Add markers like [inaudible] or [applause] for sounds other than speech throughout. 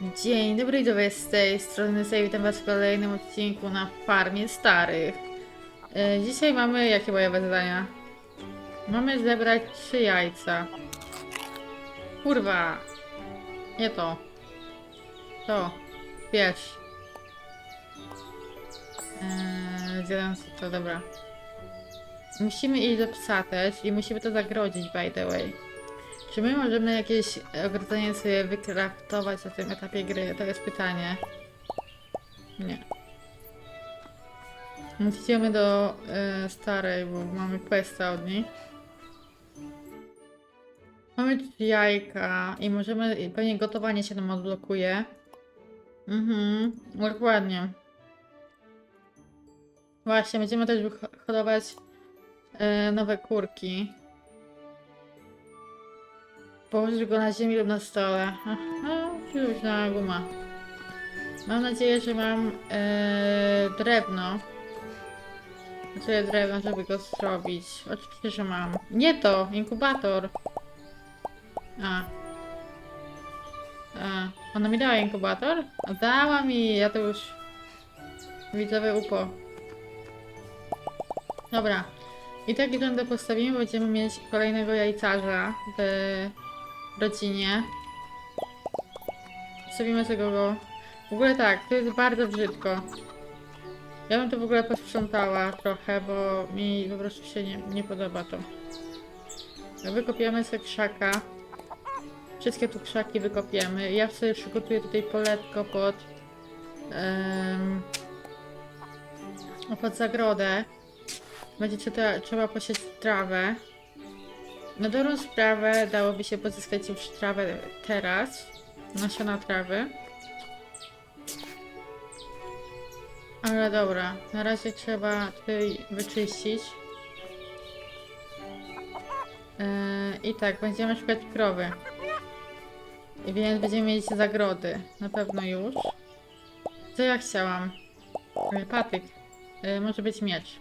Dzień dobry, widzowie, z tej strony Sej, witam was w kolejnym odcinku na Farmie Starych. E, dzisiaj mamy jakie bojowe zadania? Mamy zebrać trzy jajca. Kurwa! Nie to. To. Wiesz. Eee, zjadam to, dobra. Musimy iść do psa też i musimy to zagrodzić, by the way. Czy my możemy jakieś ogrodzenie sobie wykraftować na tym etapie gry? To jest pytanie. Nie. Więc idziemy do e, starej, bo mamy questa od niej. Mamy jajka i możemy, pewnie gotowanie się nam odblokuje. Mhm, dokładnie. Właśnie, będziemy też wyhodować e, nowe kurki. Położysz go na ziemi lub na stole. Aha, luźna guma. Mam nadzieję, że mam e, drewno. Znaczy drewno, żeby go zrobić. Oczywiście, że mam. Nie to! Inkubator! A. A. Ona mi dała inkubator? Dała mi! Ja to już... Widzowie upo. Dobra. I tak jak będę postawimy, będziemy mieć kolejnego jajcarza w rodzinie. Postawimy tego go. W ogóle tak, to jest bardzo brzydko. Ja bym to w ogóle posprzątała trochę, bo mi po prostu się nie, nie podoba to. Wykopiemy sobie krzaka. Wszystkie tu krzaki wykopiemy. Ja sobie przygotuję tutaj poletko pod... em, pod zagrodę. Będzie trzeba, trzeba trawę. Na dobrą sprawę dałoby się pozyskać już trawę teraz. Nasiona trawy. Ale dobra, na razie trzeba tutaj wyczyścić. Yy, I tak, będziemy szukać krowy. I Więc będziemy mieć zagrody. Na pewno już. Co ja chciałam? Yy, Patyk. Yy, może być miecz.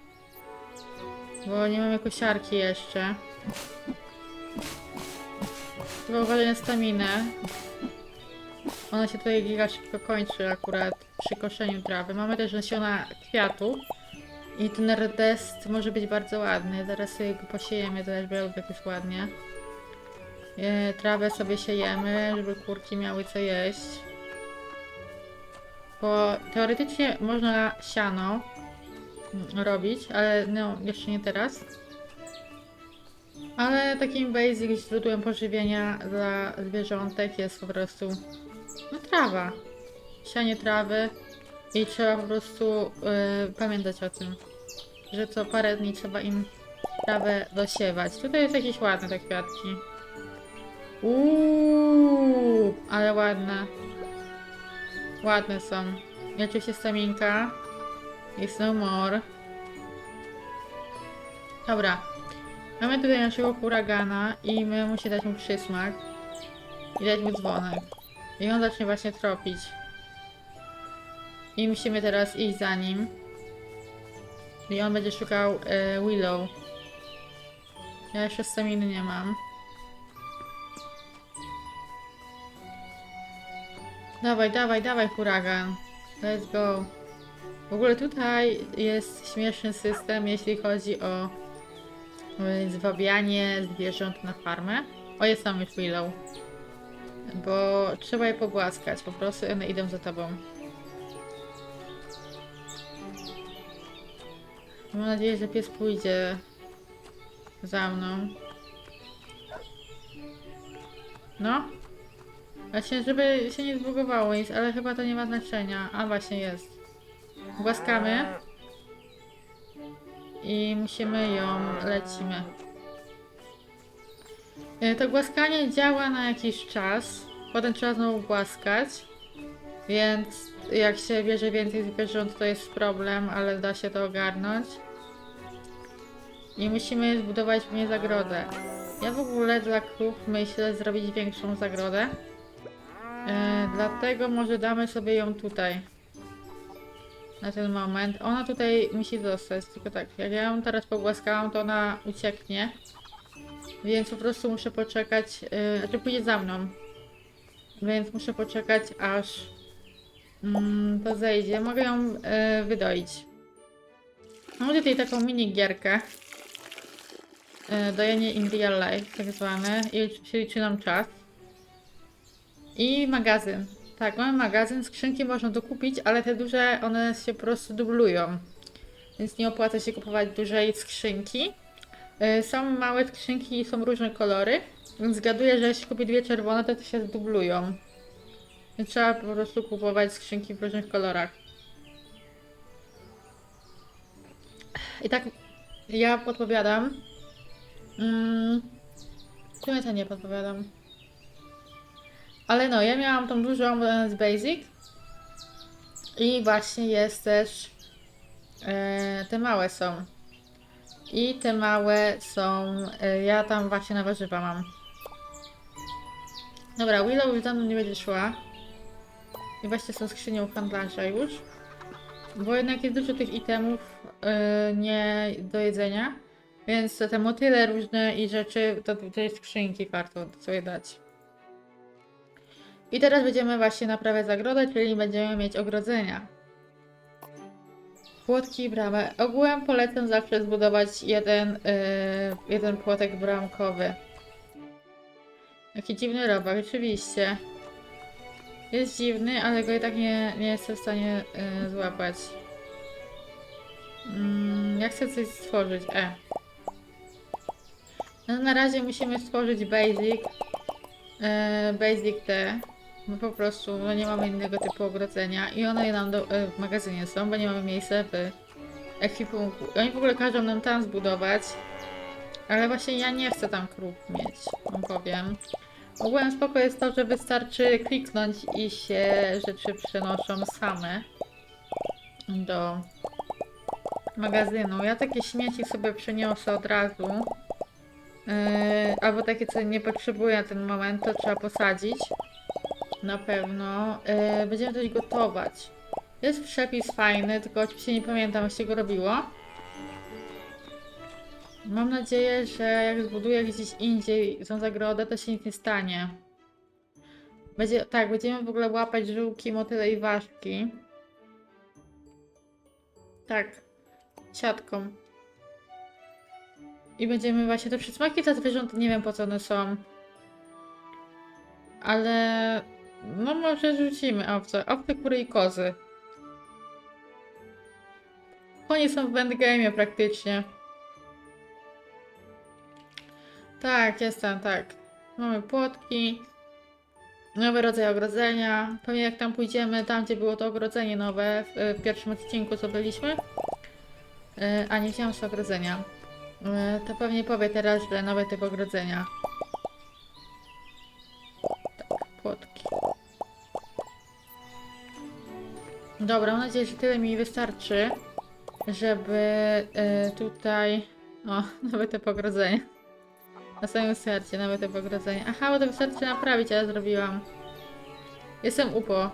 Bo nie mamy kosiarki jeszcze. Trzeba uważać na staminę. Ona się tutaj giga szybko kończy akurat przy koszeniu trawy. Mamy też nasiona kwiatu. I ten redest może być bardzo ładny. Zaraz sobie go posiejemy, też był jakoś ładnie. E, trawę sobie siejemy, żeby kurki miały co jeść. Bo teoretycznie można siano robić, ale no jeszcze nie teraz. Ale takim basic źródłem pożywienia dla zwierzątek jest po prostu no, trawa. Sianie trawy i trzeba po prostu y, pamiętać o tym, że co parę dni trzeba im trawę dosiewać. Tutaj jest jakieś ładne te kwiatki. Uuu, ale ładne. Ładne są. I oczywiście staminka. Jest no more. Dobra. Mamy tutaj naszego huragana i my musimy dać mu przysmak. I dać mu dzwonek. I on zacznie właśnie tropić. I musimy teraz iść za nim. I on będzie szukał e, Willow. Ja jeszcze staminy nie mam. Dawaj, dawaj, dawaj huragan. Let's go. W ogóle tutaj jest śmieszny system, jeśli chodzi o zwabianie zwierząt na farmę. O, jest tam już Willow. Bo trzeba je pogłaskać, po prostu one idą za tobą. Mam nadzieję, że pies pójdzie za mną. No. Właśnie, żeby się nie zbugowało nic, ale chyba to nie ma znaczenia. A właśnie jest. Głaskamy. I musimy ją, lecimy. E, To głaskanie działa na jakiś czas. Potem trzeba znowu głaskać. Więc jak się bierze więcej zwierząt, to jest problem, ale da się to ogarnąć. I musimy zbudować w niej zagrodę. Ja w ogóle dla krów myślę zrobić większą zagrodę. E, dlatego może damy sobie ją tutaj. Na ten moment. Ona tutaj musi zostać, tylko tak, jak ja ją teraz pogłaskałam, to ona ucieknie. Więc po prostu muszę poczekać, yy, znaczy pójdzie za mną. więc muszę poczekać aż mm, to zejdzie. Mogę ją e, wydoić. Mam tutaj taką mini gierkę. E, dojenie in real life, tak zwane. I się liczy nam czas. I magazyn. Tak, mamy magazyn. Skrzynki można dokupić, ale te duże one się po prostu dublują. Więc nie opłaca się kupować dużej skrzynki. Y, Są małe skrzynki i są różne kolory. Więc zgaduję, że jeśli kupię dwie czerwone, to te się zdublują. Więc trzeba po prostu kupować skrzynki w różnych kolorach. I tak ja podpowiadam. Mm, to nie podpowiadam. Ale no, ja miałam tą dużą z Basic. I właśnie jest też. E, te małe są. I te małe są. E, ja tam właśnie na warzywa mam. Dobra, Willow już mną nie będzie szła. I właśnie są skrzynią handlarza już. Bo jednak jest dużo tych itemów e, nie do jedzenia. Więc te motyle różne i rzeczy to do tej skrzynki warto sobie dać. I teraz będziemy właśnie naprawiać zagrodę, czyli będziemy mieć ogrodzenia. Płotki i bramę. Ogółem polecam zawsze zbudować jeden, yy, jeden płotek bramkowy. Jaki dziwny robak, rzeczywiście. Jest dziwny, ale go i tak nie, nie jestem w stanie yy, złapać. Mm, ja chcę coś stworzyć. E. No, na razie musimy stworzyć basic. E, basic T. Bo po prostu no nie mamy innego typu ogrodzenia i one nam do, e, w magazynie są, bo nie mamy miejsca w ekwipunku. Oni w ogóle każą nam tam zbudować. Ale właśnie ja nie chcę tam krów mieć, wam powiem. Ogółem spoko jest to, że wystarczy kliknąć i się rzeczy przenoszą same do magazynu. Ja takie śmieci sobie przeniosę od razu. Yy, albo takie, co nie potrzebuję na ten moment, to trzeba posadzić. Na pewno. Yy, będziemy coś gotować. Jest przepis fajny, tylko oczywiście nie pamiętam, jak się go robiło. Mam nadzieję, że jak zbuduję gdzieś indziej tą zagrodę, to się nic nie stanie. Będzie, tak, będziemy w ogóle łapać żółki, motyle i ważki. Tak. Siatką. I będziemy właśnie te przysmaki dla zwierząt, nie wiem po co one są. Ale no może rzucimy owce. Owce, kury i kozy. Oni są w endgame'ie praktycznie. Tak, jestem, tak. Mamy płotki. Nowy rodzaj ogrodzenia. Pewnie jak tam pójdziemy, tam gdzie było to ogrodzenie nowe, w, w pierwszym odcinku co byliśmy. Yy, a nie wziąłem sobie ogrodzenia. Yy, to pewnie powie teraz, że nowy typ ogrodzenia. Dobra, mam nadzieję, że tyle mi wystarczy, żeby yy, tutaj... O, [laughs] nowe typ ogrodzenia. Na samym sercie, nawet te pogrodzenie. Aha, bo to wystarczy naprawić, ale zrobiłam. Jestem upo.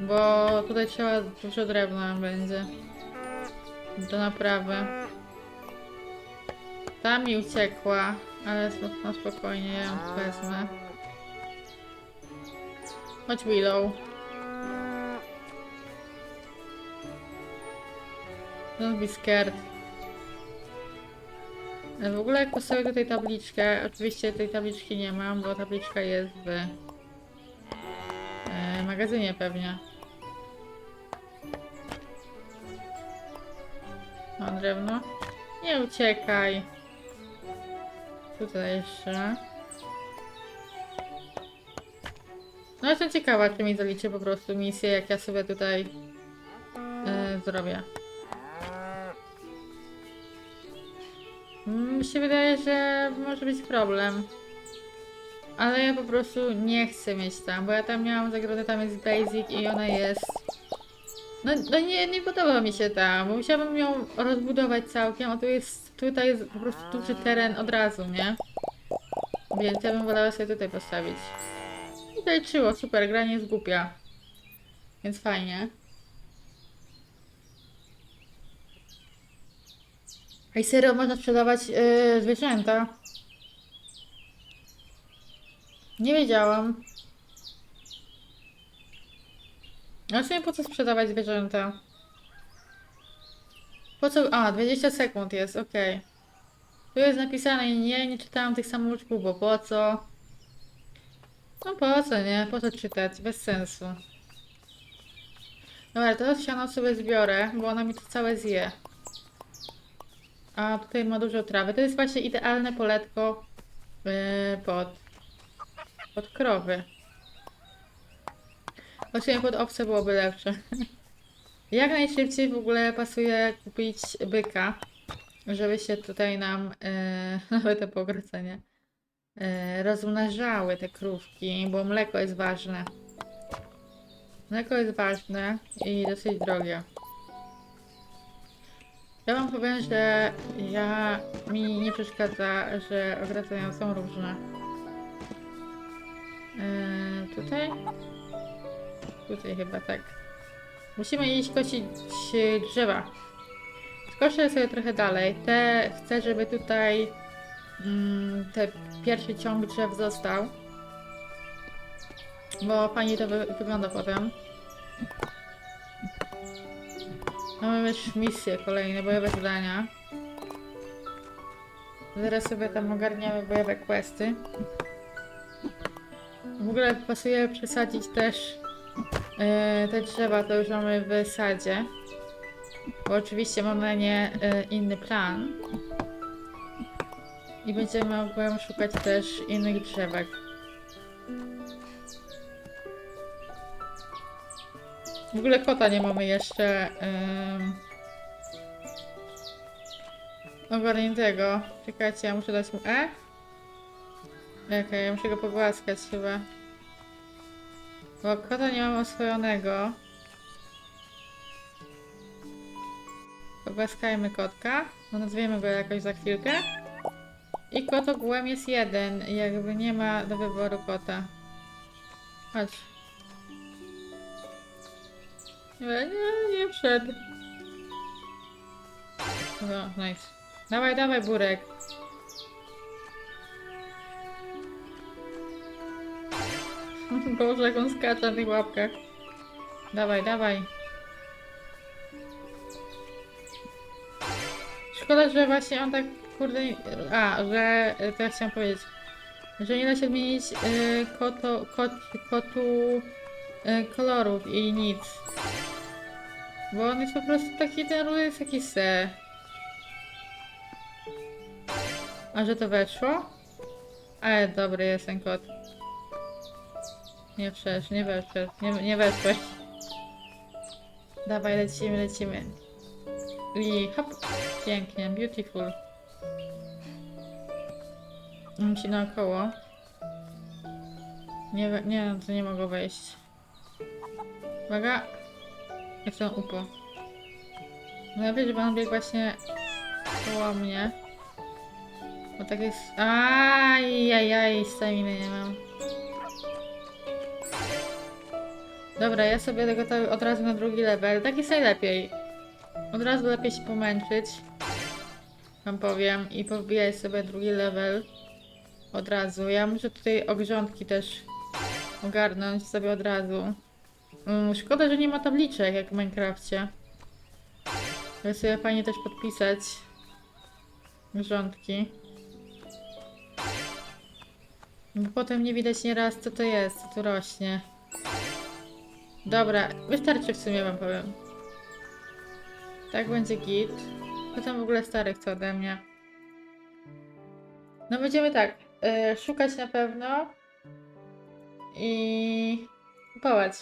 Bo tutaj trzeba dużo drewna będzie. Do naprawy. Ta mi uciekła, ale no spokojnie, ja ją wezmę. Chodź Willow. Don't be scared. W ogóle postawię tutaj tabliczkę, oczywiście tej tabliczki nie mam, bo tabliczka jest w e, magazynie pewnie. O, drewno. Nie uciekaj. Tutaj jeszcze. No jestem ciekawa, czy mi zaliczy po prostu misję, jak ja sobie tutaj e, zrobię. Mi się wydaje, że może być problem. Ale ja po prostu nie chcę mieć tam, bo ja tam miałam zagrodę, tam jest basic i ona jest... No, no nie, nie podoba mi się tam, bo musiałabym ją rozbudować całkiem, a tu jest, tutaj jest po prostu duży teren od razu, nie? Więc ja bym wolała sobie tutaj postawić. I zaliczyło, super, gra nie jest głupia. Więc fajnie. Ej, serio, można sprzedawać yy, zwierzęta? Nie wiedziałam. A sumie po co sprzedawać zwierzęta? Po co? A, 20 sekund jest, okej. Tu jest napisane, nie, nie czytałam tych samouczków, bo po co? No po co, nie? Po co czytać? Bez sensu. Dobra, to siano sobie zbiorę, bo ona mi to całe zje. A tutaj ma dużo trawy. To jest właśnie idealne poletko yy, pod, pod krowy. Właśnie pod owce byłoby lepsze. [laughs] Jak najszybciej w ogóle pasuje kupić byka, żeby się tutaj nam, [laughs] yy, nawet te pogrodzenie, yy, rozmnażały te krówki, bo mleko jest ważne. Mleko jest ważne i dosyć drogie. Ja wam powiem, że ja mi nie przeszkadza, że ogrodzenia są różne. Yy, tutaj? Tutaj chyba tak. Musimy iść kosić drzewa. Skoszę sobie trochę dalej. Te chcę, żeby tutaj mm, ten pierwszy ciąg drzew został. Bo fajnie to wy wygląda potem. Mamy już misje kolejne, bojowe zadania. Zaraz sobie tam ogarniamy bojowe questy. W ogóle pasuje przesadzić też e, te drzewa, to już mamy w sadzie. Bo oczywiście mam na nie e, inny plan. I będziemy ogółem szukać też innych drzewek. W ogóle kota nie mamy jeszcze um, ogarniętego. Czekajcie, ja muszę dać mu E? Okej, ja muszę go pogłaskać chyba. Bo kota nie mam oswojonego. Pogłaskajmy kotka. No nazwiemy go jakoś za chwilkę. I kot ogółem jest jeden. Jakby nie ma do wyboru kota. Chodź. Nie, nie, nie wszedł. No, nice. Dawaj, dawaj, burek. [laughs] Boże, jak on skacze na tych łapkach. Dawaj, dawaj. Szkoda, że właśnie on tak, kurde... A, że... To ja chciałam powiedzieć. Że nie da się zmienić y, koto, kot, kotu y, kolorów i nic. Bo on jest po prostu taki, ten róż jest taki se. A że to weszło? Ale dobry jest ten kot. Nie wszedł, nie weszedł, nie, nie weszłeś. Dawaj, lecimy, lecimy. I hop, pięknie, beautiful. Musi naokoło. Nie, nie, to nie mogło wejść. Uwaga. To upo. No ja wiem, że on biegł właśnie koło mnie. Bo tak jest... Ajajaj, staminy nie mam. Dobra, ja sobie tego to od razu na drugi level. Tak jest najlepiej. Od razu lepiej się pomęczyć. Wam powiem. I pobijać sobie drugi level. Od razu. Ja muszę tutaj ogrządki też ogarnąć sobie od razu. Mm, szkoda, że nie ma tabliczek jak w Minecrafcie. Ale sobie fajnie też podpisać grządki. Bo potem nie widać nieraz co to jest, co tu rośnie. Dobra, wystarczy w sumie wam powiem. Tak będzie git. Potem w ogóle stary chce ode mnie. No będziemy tak, e, szukać na pewno i kupować.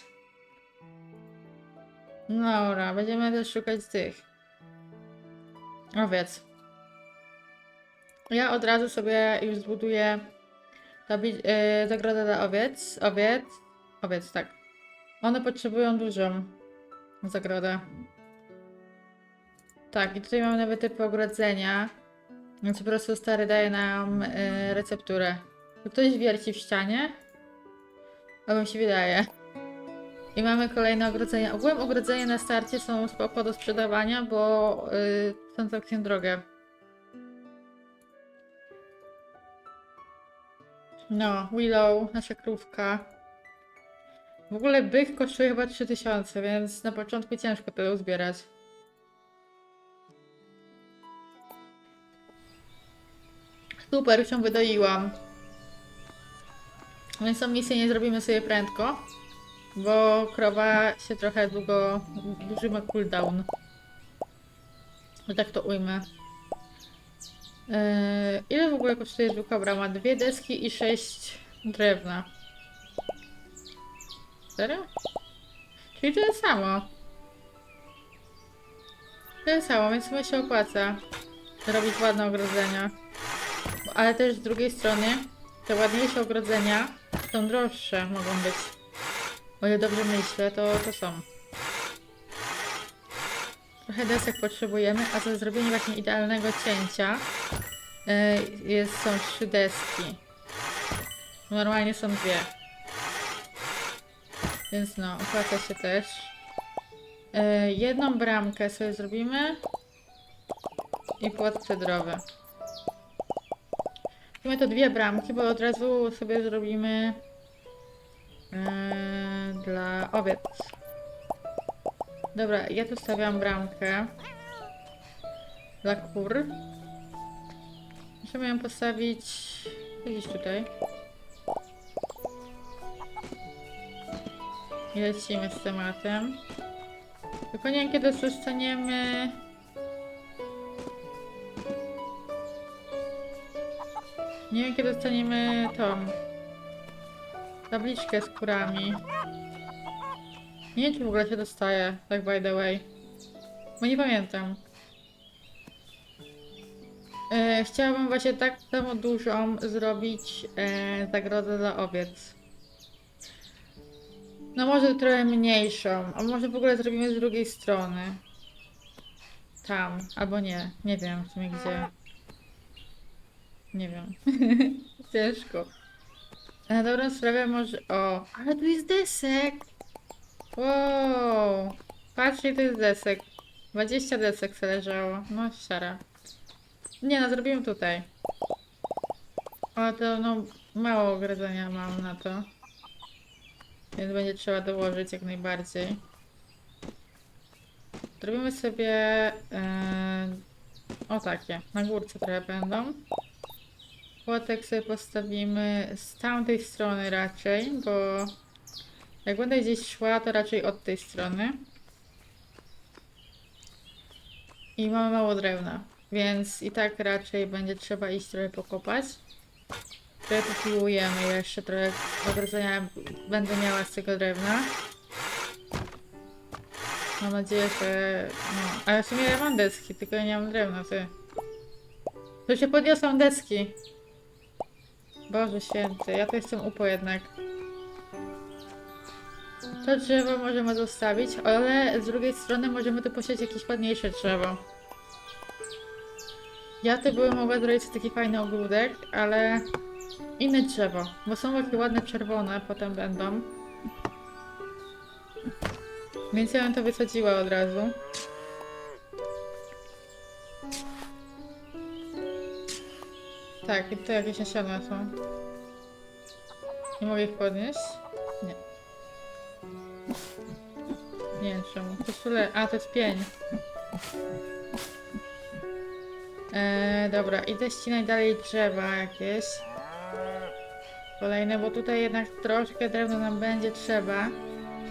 Dobra, będziemy też szukać tych owiec. Ja od razu sobie już zbuduję yy, dla owiec. Owiec. Owiec, tak. One potrzebują dużą zagrodę. Tak, i tutaj mamy nawet typy ogrodzenia. Więc po prostu stary daje nam yy, recepturę. Tu ktoś wierci w ścianie? To mi się wydaje. I mamy kolejne ogrodzenia. Ogółem ogrodzenia na starcie są spoko do sprzedawania, bo yy, są całkiem drogie. No, Willow, nasza krówka. W ogóle byk kosztuje chyba 3000, więc na początku ciężko tyle uzbierać. Super, już ją wydoiłam. Więc tą misję nie zrobimy sobie prędko, bo krowa się trochę długo, duży ma cooldown. Że tak to ujmę. Yy, ile w ogóle kosztuje zwykła brama? Dwie deski i sześć drewna. Serio? Czyli tyle samo. Tyle samo, więc chyba się opłaca robić ładne ogrodzenia. Ale też z drugiej strony te ładniejsze ogrodzenia są droższe, mogą być. O ile dobrze myślę, to, to są. Trochę desek potrzebujemy, a za zrobienie właśnie idealnego cięcia yy, jest, są trzy deski. Normalnie są dwie. Więc no, opłaca się też. Yy, jedną bramkę sobie zrobimy. I płot cedrowy. Mamy to dwie bramki, bo od razu sobie zrobimy yy, dla owiec. Dobra, ja tu stawiam bramkę dla kur. Możemy ją postawić gdzieś tutaj. I lecimy z tematem. Tylko nie wiem, kiedy dostaniemy... Nie wiem, kiedy dostaniemy tą tabliczkę z kurami. Nie wiem, czy w ogóle się dostaje, tak by the way. Bo nie pamiętam. E, chciałabym właśnie tak samo dużą zrobić e, zagrodę dla owiec. No może trochę mniejszą, a może w ogóle zrobimy z drugiej strony. Tam, albo nie, nie wiem w sumie gdzie. Nie wiem. [laughs] Ciężko. Na dobrą sprawę może... O, ale tu jest desek! Wow! Patrzcie, tu jest desek. 20 desek se leżało. No, siara. Nie no, zrobimy tutaj. Ale to no, mało ogrodzenia mam na to. Więc będzie trzeba dołożyć jak najbardziej. Zrobimy sobie... Yy, o takie, na górce trochę będą. Płotek sobie postawimy z tamtej strony raczej, bo jak będę gdzieś szła, to raczej od tej strony. I mamy mało drewna, więc i tak raczej będzie trzeba iść trochę pokopać. Trochę popiłujemy jeszcze, trochę ogrodzenia będę miała z tego drewna. Mam nadzieję, że... No, ale w sumie ja mam deski, tylko ja nie mam drewna, ty. To się podniosą deski. Boże święty, ja to jestem upo jednak. To drzewo możemy zostawić, ale z drugiej strony możemy tu posiać jakieś ładniejsze drzewo. Ja tu bym mogła zrobić taki fajny ogródek, ale inne drzewo, bo są takie ładne czerwone, potem będą. Więc ja bym to wysadziła od razu. Tak, i to jakieś nasiona są. Nie mogę ich podnieść? Wiem czemu. To. A, to jest pień. Eee, dobra, idę ścinać dalej drzewa jakieś. Kolejne, bo tutaj jednak troszkę drewna nam będzie trzeba.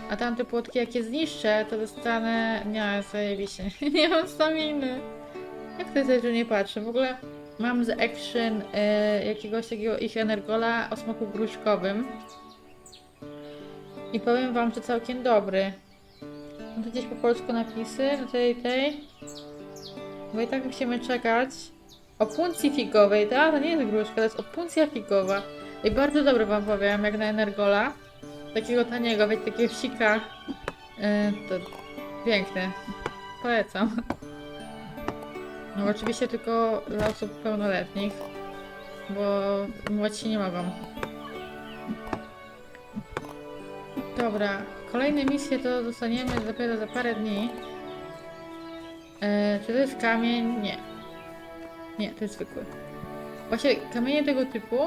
A tamte płotki jak je zniszczę, to dostanę... Nie, zajebiście. [laughs] nie mam staminy. Jak to jest, że nie patrzę? W ogóle mam z Action e, jakiegoś takiego ich energola o smaku gruszkowym. I powiem wam, że całkiem dobry. Tu gdzieś po polsku napisy do tej, tej. Bo i tak musimy czekać. O puncji figowej, tak? To nie jest gruszka, to jest opuncja figowa. I bardzo dobry wam powiem, jak na energola. Takiego taniego, wiecie, takiego sika. Yy, to piękne. Polecam. No oczywiście tylko dla osób pełnoletnich, bo młodsi nie mogą. Dobra, kolejne misje to dostaniemy dopiero za parę dni. E, czy to jest kamień? Nie. Nie, to jest zwykły. Właśnie kamienie tego typu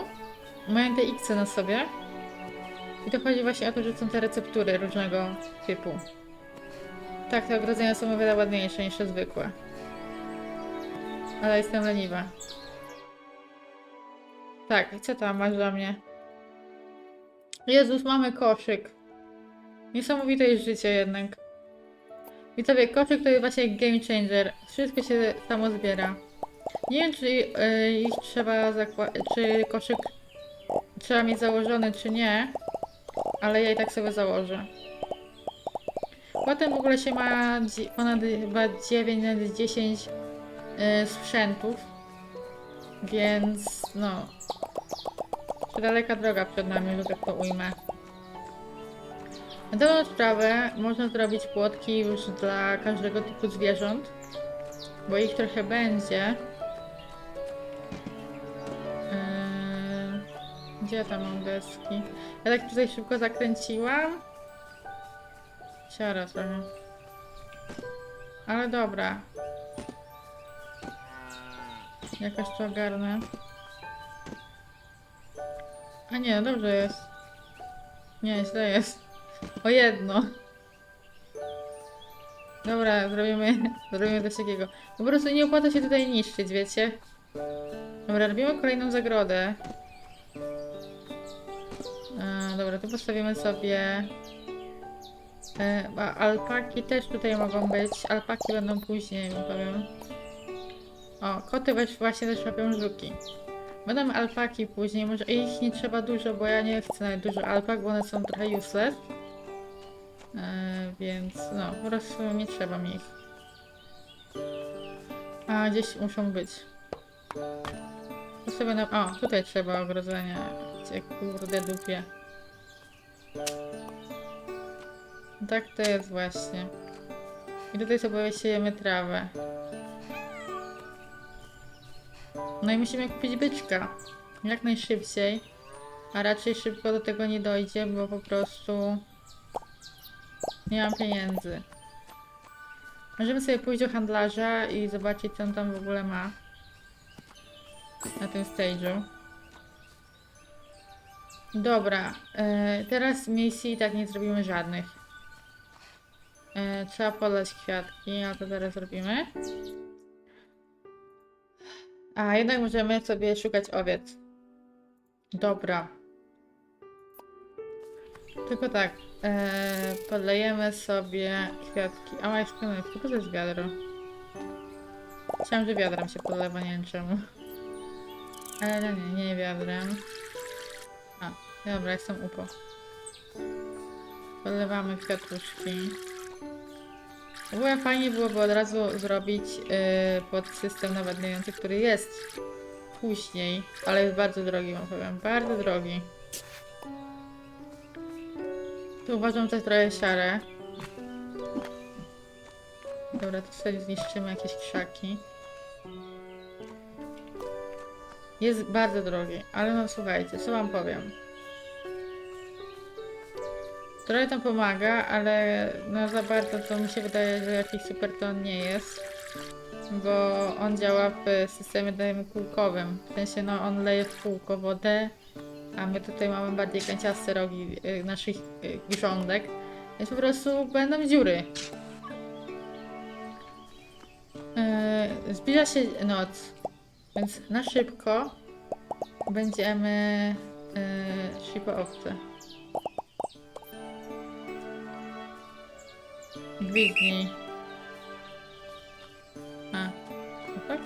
mają te X na sobie. I to chodzi właśnie o to, że są te receptury różnego typu. Tak, te ogrodzenia są o wiele ładniejsze niż te zwykłe. Ale jestem leniwa. Tak, co tam masz dla mnie? Jezus, mamy koszyk. Niesamowite jest życie jednak. Koszyk to jest właśnie game changer. Wszystko się samo zbiera. Nie wiem, czy y, ich trzeba czy koszyk trzeba mieć założony, czy nie, ale ja i tak sobie założę. Potem w ogóle się ma ponad chyba 9 na 10 y, sprzętów, więc no, daleka droga przed nami, że tak to ujmę. Na dobrą sprawę można zrobić płotki już dla każdego typu zwierząt, bo ich trochę będzie. Yy, Gdzie ja tam mam deski? Ja tak tutaj szybko zakręciłam. Siara trochę. Ale dobra. Jakoś to ogarnę. A nie, no dobrze jest. Nie, źle jest. O jedno. Dobra, zrobimy, zrobimy coś takiego. Po prostu nie opłaca się tutaj niszczyć, wiecie? Dobra, robimy kolejną zagrodę. E, dobra, tu postawimy sobie... E, a alpaki też tutaj mogą być. Alpaki będą później, powiem. O, koty właśnie też robią żuki. Będą alpaki później, może ich nie trzeba dużo, bo ja nie chcę dużo alpak, bo one są trochę useless. E, więc no, po prostu nie trzeba mi ich. A gdzieś muszą być. Tu sobie na... O, tutaj trzeba ogrodzenia. Cię kurde dupie. Tak to jest właśnie. I tutaj sobie siejemy trawę. No i musimy kupić byczka. Jak najszybciej. A raczej szybko do tego nie dojdzie, bo po prostu nie mam pieniędzy. Możemy sobie pójść do handlarza i zobaczyć, co on tam w ogóle ma. Na tym stage'u. Dobra, e, teraz misji tak nie zrobimy żadnych. E, trzeba polać kwiatki, a to teraz zrobimy. A jednak możemy sobie szukać owiec. Dobra. Tylko tak, e, podlejemy sobie kwiatki. A masz kwiatki, to jest wiadro. Chciałam, że wiadrem się podlewa, nie wiem czemu. Ale no nie, nie wiadrem. A, dobra, jestem upo. Podlewamy kwiatuszki. W ogóle fajnie byłoby od razu zrobić yy, pod system nawadniający, który jest później, ale jest bardzo drogi, wam powiem. Bardzo drogi. Tu uważam, jest trochę siarę. Dobra, to sobie zniszczymy jakieś krzaki. Jest bardzo drogi, ale no słuchajcie, co wam powiem. Trochę tam pomaga, ale no za bardzo to mi się wydaje, że jakiś super to on nie jest. Bo on działa w systemie dajemy kółkowym. W sensie no on leje w kółko wodę, a my tutaj mamy bardziej kanciaste rogi y, naszych y, grządek. Więc po prostu będą dziury. Yy, zbliża się noc, więc na szybko będziemy yy, szli po owce. Gwizdnij. A, tak?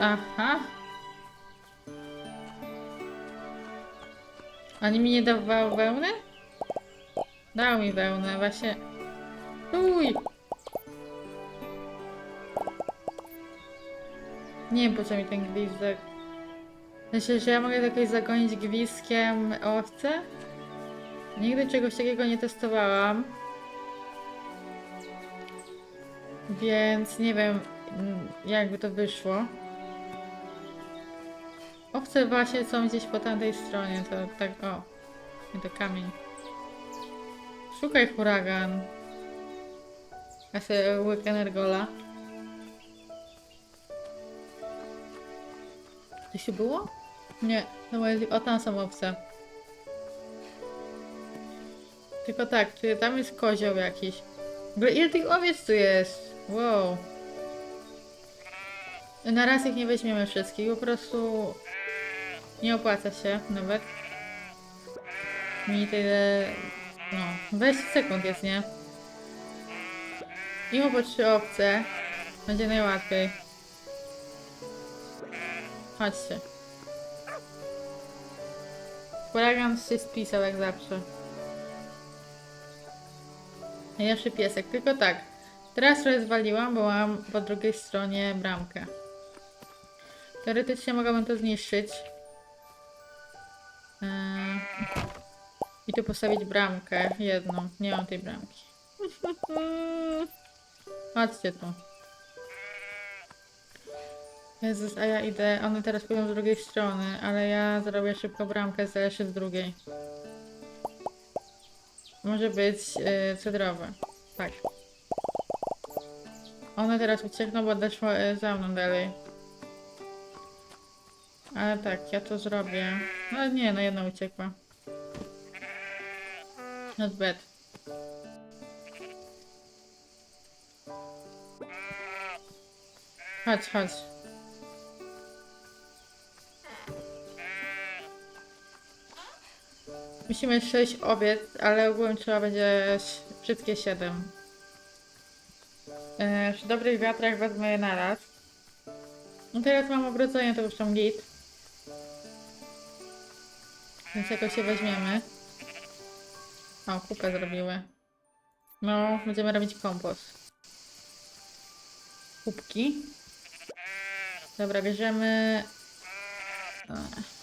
Aha. Ani mi nie dawał wełny? Dał mi wełnę, właśnie. Uj! Nie wiem po co mi ten gwizdek. Myślę, że ja mogę jakoś zagonić gwizdkiem owce? Nigdy czegoś takiego nie testowałam. Więc nie wiem, mm, jakby to wyszło. Owce właśnie są gdzieś po tamtej stronie, to tak, o. Nie to kamień. Szukaj huragan. Ja sobie łyk energola. To się było? Nie, to moje... O, tam są owce. Tylko tak, tam jest kozioł jakiś? Ile tych owiec tu jest? Wow. Na raz ich nie weźmiemy wszystkich, po prostu nie opłaca się nawet. Mi tyle... No, 20 sekund jest, nie? Mimo po trzy owce będzie najłatwiej. Chodźcie. Huragan się spisał jak zawsze. Najlepszy piesek, tylko tak. Teraz rozwaliłam, bo mam po drugiej stronie bramkę. Teoretycznie mogłabym to zniszczyć. I tu postawić bramkę. Jedną. Nie mam tej bramki. [laughs] Chodźcie tu. Jezus, a ja idę. One teraz pójdą z drugiej strony, ale ja zrobię szybko bramkę z jeszcze z drugiej. Może być yy, cedrowe. Tak. One teraz uciekną, bo odeszły y, za mną dalej. Ale tak, ja to zrobię. No nie, no jedna uciekła. Not bad. Chodź, chodź. Musimy 6 owiec, ale ogółem trzeba będzie wszystkie 7. E, przy dobrych wiatrach wezmę je naraz. No teraz mam ogrodzenie, to już tam git. Więc jakoś się weźmiemy. O, kupę zrobiły. No, będziemy robić kompost. Kubki. Dobra, bierzemy... A,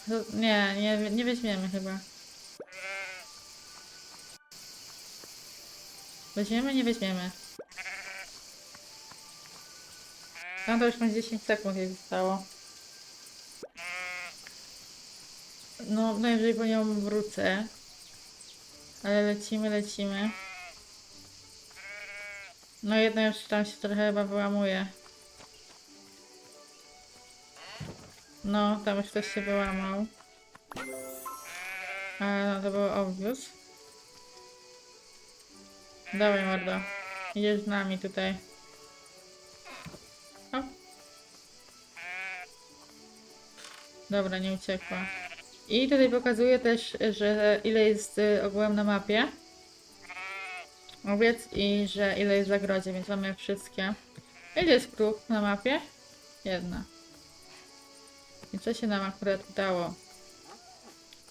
to- Nie, nie, nie weźmiemy chyba. Weźmiemy, nie weźmiemy. Tam to już ma 10 sekund jej zostało. No, najwyżej po nią wrócę. Ale lecimy, lecimy. No jedna już tam się trochę chyba wyłamuje. No, tam już ktoś się wyłamał. Ale no to było obvious. Dawaj mordo. Idziesz z nami tutaj. O. Dobra, nie uciekła. I tutaj pokazuje też, że ile jest y, ogółem na mapie. Owiec i że ile jest w zagrodzie, więc mamy wszystkie. Ile jest krów na mapie? Jedna. I co się nam akurat udało?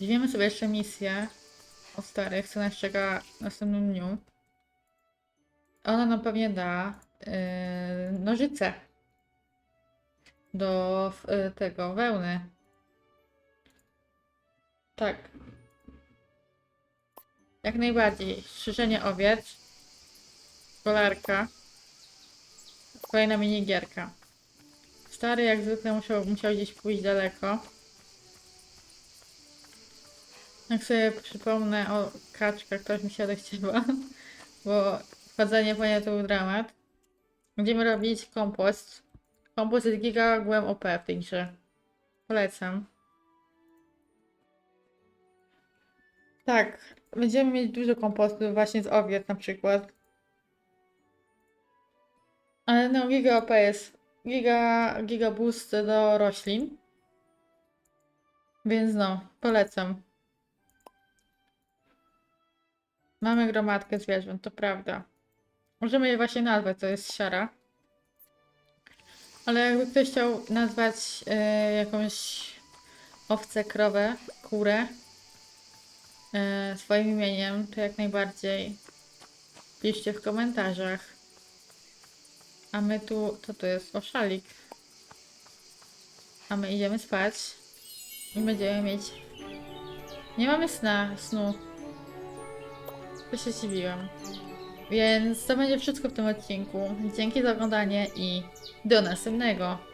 Weźmiemy sobie jeszcze misję o starych, co nas czeka w następnym dniu. Ona nam pewnie da yy, nożyce do yy, tego wełny. Tak. Jak najbardziej. Strzyżenie owiec. Kolarka. Kolejna minigierka. Stary jak zwykle musiał, musiał gdzieś pójść daleko. Jak sobie przypomnę o kaczkach, to już mi się odechciewa. [laughs] Bo wchodzenie po nie to był dramat. Będziemy robić kompost. Kompost jest giga ogółem OP w tej grze. Polecam. Tak, będziemy mieć dużo kompostu właśnie z owiec na przykład. Ale no, giga OP. Giga, giga boost do roślin. Więc no, polecam. Mamy gromadkę zwierząt, to prawda. Możemy je właśnie nazwać, to jest siara. Ale jakby ktoś chciał nazwać e, jakąś owcę, krowę, kurę swoim imieniem, to jak najbardziej piszcie w komentarzach. A my tu, co to jest? O, szalik. A my idziemy spać i będziemy mieć... Nie mamy sna, snu. To się zdziwiłam. Więc to będzie wszystko w tym odcinku. Dzięki za oglądanie i do następnego.